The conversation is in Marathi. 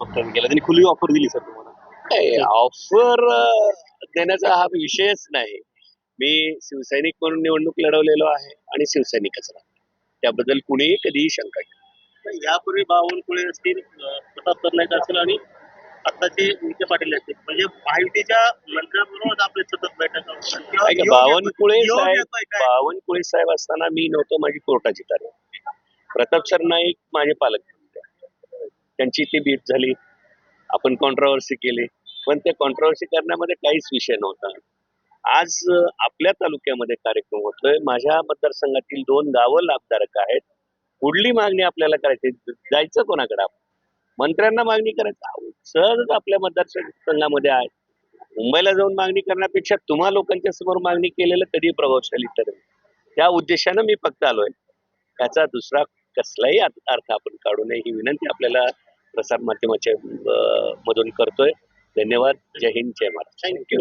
वक्तव्य केलं. त्यांनी खुली ऑफर दिली सर तुम्हाला. ऑफर देण्याचा हा विषयच नाही. मी शिवसैनिक म्हणून निवडणूक लढवलेलो आहे आणि शिवसैनिकच राहतो. त्याबद्दल कुणीही कधीही शंका घेऊ यापूर्वी बावनकुळे असतील प्रताप सरनाईक असेल आणि आताचे विखे पाटील असतील. म्हणजे महायुतीच्या मंत्र्यांबरोबर आपले सतत बैठका बावनकुळे साहेब काय? बावनकुळे साहेब असताना मी नव्हतो माझी कोर्टाची कार्य प्रताप सरनाईक माझे पालक. त्यांची ती बीट झाली. आपण कॉन्ट्रावर्सी केली. पण त्या कॉन्ट्रावर्सी करण्यामध्ये काहीच विषय नव्हता. आज आपल्या तालुक्यामध्ये कार्यक्रम होतोय. माझ्या मतदारसंघातील दोन गावं लाभधारक आहेत. पुढली मागणी आपल्याला करायची? जायचं कोणाकडे मंत्र्यांना मागणी करायचं? सहजच आपल्या मतदारसंघामध्ये आहे. मुंबईला जाऊन मागणी करण्यापेक्षा तुम्हा लोकांच्या समोर मागणी केलेलं कधी प्रभावशाली ठरेल. त्या उद्देशानं मी फक्त आलोय. त्याचा दुसरा कसलाही अर्थ आपण काढू नये ही विनंती आपल्याला प्रसार माध्यमाच्या मधून करतोय. धन्यवाद. जय हिंद जय महाराज थँक्यू